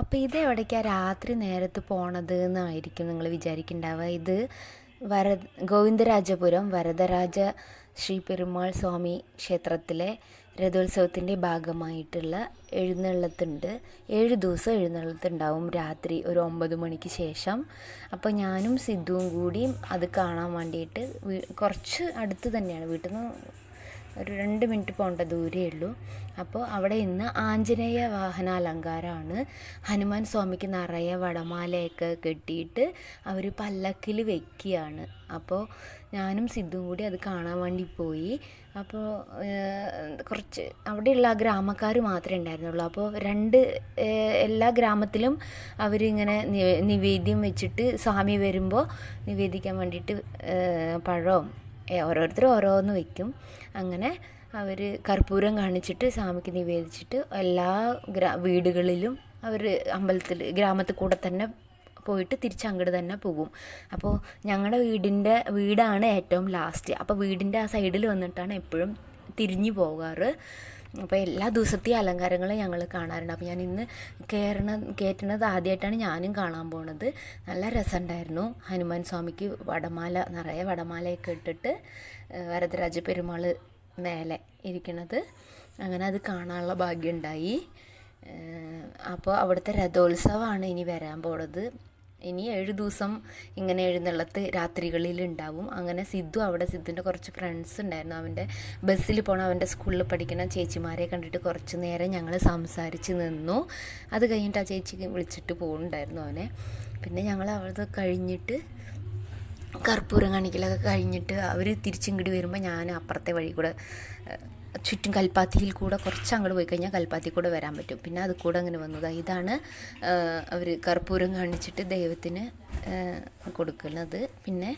അപ്പോൾ ഇത് എവിടേക്കാണ് രാത്രി നേരത്ത് പോണത് എന്നായിരിക്കും നിങ്ങൾ വിചാരിക്കുന്നുണ്ടാവുക ഇത് വര ഗോവിന്ദരാജപുരം വരദരാജ ശ്രീ പെരുമാൾ സ്വാമി ക്ഷേത്രത്തിലെ രഥോത്സവത്തിന്റെ ഭാഗമായിട്ടുള്ള എഴുന്നള്ളത്തുണ്ട്. ഏഴ് ദിവസം എഴുന്നള്ളത്തുണ്ടാവും രാത്രി ഒരു ഒമ്പത് മണിക്ക് ശേഷം. അപ്പോൾ ഞാനും സിദ്ധുവും കൂടിയും അത് കാണാൻ വേണ്ടിയിട്ട് കുറച്ച് അടുത്ത് തന്നെയാണ്. വീട്ടിൽ നിന്ന് ഒരു രണ്ട് മിനിറ്റ് പോകേണ്ട ദൂരേ ഉള്ളൂ. അപ്പോൾ അവിടെ ഇന്ന് ആഞ്ജനേയ വാഹനാലങ്കാരമാണ്. ഹനുമാൻ സ്വാമിക്ക് നിറയെ വടമാലയൊക്കെ കെട്ടിയിട്ട് അവർ പല്ലക്കിൽ വെക്കുകയാണ്. അപ്പോൾ ഞാനും സിദ്ധും കൂടി അത് കാണാൻ വേണ്ടി പോയി. അപ്പോൾ കുറച്ച് അവിടെയുള്ള ഗ്രാമക്കാർ മാത്രമേ ഉണ്ടായിരുന്നുള്ളൂ. അപ്പോൾ രണ്ട് എല്ലാ ഗ്രാമത്തിലും അവരിങ്ങനെ നിവേദ്യം വെച്ചിട്ട് സ്വാമി വരുമ്പോൾ നിവേദിക്കാൻ വേണ്ടിയിട്ട് പഴവും ഓരോരുത്തർ ഓരോന്ന് വയ്ക്കും അങ്ങനെ അവർ കർപ്പൂരം കാണിച്ചിട്ട് സ്വാമിക്ക് നിവേദിച്ചിട്ട് എല്ലാ ഗ്രാ വീടുകളിലും അവർ അമ്പലത്തിൽ ഗ്രാമത്തിൽ കൂടെ തന്നെ പോയിട്ട് തിരിച്ച് അങ്ങോട്ട് തന്നെ പോകും അപ്പോൾ ഞങ്ങളുടെ വീടിന്റെ വീടാണ് ഏറ്റവും ലാസ്റ്റ് അപ്പോൾ വീടിന്റെ ആ സൈഡിൽ വന്നിട്ടാണ് എപ്പോഴും തിരിഞ്ഞു പോകാറ്. അപ്പോൾ എല്ലാ ദിവസത്തെയും അലങ്കാരങ്ങളും ഞങ്ങൾ കാണാറുണ്ട്. അപ്പോൾ ഞാൻ ഇന്ന് കയറണ കയറ്റണത് ആദ്യമായിട്ടാണ് ഞാനും കാണാൻ പോണത്. നല്ല രസമുണ്ടായിരുന്നു ഹനുമാൻ സ്വാമിക്ക് വടമാല നിറയെ വടമാലയൊക്കെ ഇട്ടിട്ട് വരദരാജ പെരുമാൾ മേലെ ഇരിക്കണത്. അങ്ങനെ അത് കാണാനുള്ള ഭാഗ്യമുണ്ടായി അപ്പോൾ അവിടുത്തെ രഥോത്സവമാണ് ഇനി വരാൻ പോണത്. ഇനി ഏഴ് ദിവസം ഇങ്ങനെ എഴുന്നള്ളത്ത് രാത്രികളിൽ ഉണ്ടാവും അങ്ങനെ സിദ്ധു അവിടെ സിദ്ധുവിന്റെ കുറച്ച് ഫ്രണ്ട്സ് ഉണ്ടായിരുന്നു. അവന്റെ ബസ്സിൽ പോണ അവന്റെ സ്കൂളിൽ പഠിക്കുന്ന ചേച്ചിമാരെ കണ്ടിട്ട് കുറച്ച് നേരം ഞങ്ങൾ സംസാരിച്ച് നിന്നു. അത് കഴിഞ്ഞിട്ട് ആ ചേച്ചി വിളിച്ചിട്ട് പോകുന്നുണ്ടായിരുന്നു അവനെ. പിന്നെ ഞങ്ങൾ അവിടെ കഴിഞ്ഞിട്ട് കർപ്പൂരം കാണിക്കലൊക്കെ കഴിഞ്ഞിട്ട് അവർ തിരിച്ചിങ്ങോട്ട് വരുമ്പോൾ ഞാൻ അപ്പുറത്തെ വഴി കൂടെ ചുറ്റും കൽപ്പാത്തിയിൽ കൂടെ കുറച്ച് അങ്ങോട്ട് പോയി കഴിഞ്ഞാൽ കൽപ്പാത്തി കൂടെ വരാൻ പറ്റും. പിന്നെ അത് കൂടെ അങ്ങനെ വന്നത് ഇതാണ് അവർ കർപ്പൂരം കാണിച്ചിട്ട് ദൈവത്തിന് കൊടുക്കുന്നത്. പിന്നെ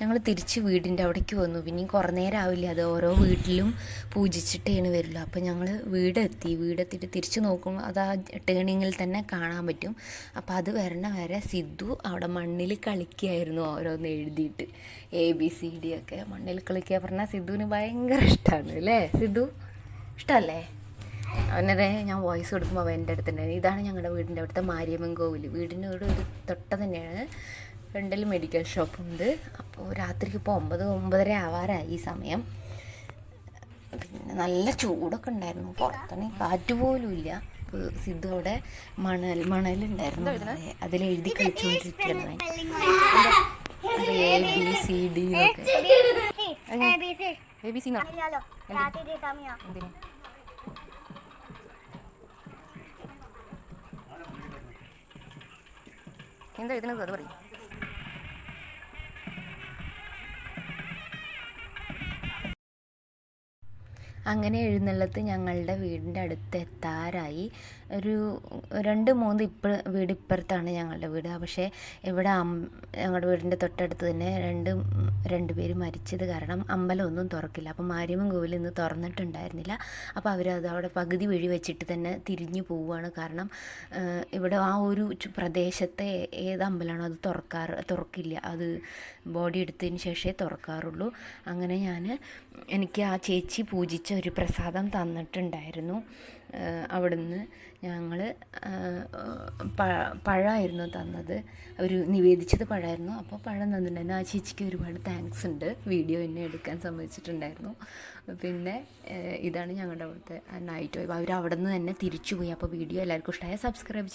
ഞങ്ങൾ തിരിച്ച് വീടിന്റെ അവിടേക്ക് വന്നു. പിന്നെ കുറേ നേരം ആവില്ല. അത് ഓരോ വീട്ടിലും പൂജിച്ചിട്ടേണ് വരുള്ളൂ അപ്പോൾ ഞങ്ങൾ വീടെത്തി. വീടെത്തിയിട്ട് തിരിച്ച് നോക്കുമ്പോൾ അത് ആ ടേണിങ്ങിൽ തന്നെ കാണാൻ പറ്റും. അപ്പോൾ അത് വരണ വരെ സിദ്ധു അവിടെ മണ്ണിൽ കളിക്കുകയായിരുന്നു ഓരോന്ന് എഴുതിയിട്ട്. എ ബി സി ഡി ഒക്കെ. മണ്ണിൽ കളിക്കുക പറഞ്ഞാൽ സിദ്ധുവിന് ഭയങ്കര ഇഷ്ടമാണ് അല്ലേ? സിദ്ധു ഇഷ്ടമല്ലേ അവനരെ ഞാൻ വോയിസ് കൊടുക്കുമ്പോൾ അവൻ എന്റെ അടുത്തുണ്ടായിരുന്നു ഇതാണ് ഞങ്ങളുടെ വീടിന്റെ അവിടുത്തെ മാരിയമ്മൻ കോവിൽ വീടിന്റെ ഒരു തൊട്ട തന്നെയാണ്. ഫ്രണ്ടിൽ മെഡിക്കൽ ഷോപ്പ് ഉണ്ട് അപ്പോൾ രാത്രിക്ക് ഇപ്പോൾ ഒമ്പത് ഒമ്പതര ആവാറായി ഈ സമയം. പിന്നെ നല്ല ചൂടൊക്കെ ഉണ്ടായിരുന്നു. പുറത്താണെങ്കിൽ കാറ്റ് പോലും ഇല്ല. സിദ്ധു അവിടെ മണൽ മണലുണ്ടായിരുന്നു. അതിൽ എഴുതി കളിച്ചുകൊണ്ടിരിക്കുകയാണ് എ ബി സി ഡി എന്നൊക്കെ. എ ബി സി എന്തിന്? എന്താ എഴുതുന്നത്? അത് പറയും. അങ്ങനെ എഴുന്നള്ളത്ത് ഞങ്ങളുടെ വീടിന്റെ അടുത്ത് എത്താറായി. ഒരു രണ്ട് മൂന്ന് ഇപ്പ വീട് ഇപ്പുറത്താണ് ഞങ്ങളുടെ വീട്. പക്ഷേ ഇവിടെ ഞങ്ങളുടെ വീടിന്റെ തൊട്ടടുത്ത് തന്നെ രണ്ട് രണ്ട് പേര് മരിച്ചത് കാരണം അമ്പലമൊന്നും തുറക്കില്ല. അപ്പോൾ മാരിയമ്മൻ കോവിൽ ഇന്ന് തുറന്നിട്ടുണ്ടായിരുന്നില്ല. അപ്പോൾ അവരത് അവിടെ പകുതി വഴി വെച്ചിട്ട് തന്നെ തിരിഞ്ഞു പോവുകയാണ്. കാരണം ഇവിടെ ആ ഒരു പ്രദേശത്തെ ഏത് അമ്പലമാണോ അത് തുറക്കാറ് തുറക്കില്ല. അത് ബോഡി എടുത്തതിന് ശേഷമേ തുറക്കാറുള്ളൂ. അങ്ങനെ ഞാൻ എനിക്ക് ആ ചേച്ചി പൂജിച്ച ഒരു പ്രസാദം തന്നിട്ടുണ്ടായിരുന്നു. അവിടുന്ന് ഞങ്ങൾ പഴമായിരുന്നു തന്നത്. അവർ നിവേദിച്ചത് പഴമായിരുന്നു അപ്പോൾ പഴം തന്നിട്ടുണ്ടായിരുന്നു ആ ചേച്ചിക്ക് ഒരുപാട് താങ്ക്സ് ഉണ്ട്. വീഡിയോ എന്നെ എടുക്കാൻ സമ്മതിച്ചിട്ടുണ്ടായിരുന്നു. പിന്നെ ഇതാണ് ഞങ്ങളുടെ അവിടുത്തെ നൈറ്റ് അവർ അവിടെ നിന്ന് തന്നെ തിരിച്ചു പോയി അപ്പോൾ വീഡിയോ എല്ലാവർക്കും ഇഷ്ടമായ സബ്സ്ക്രൈബ്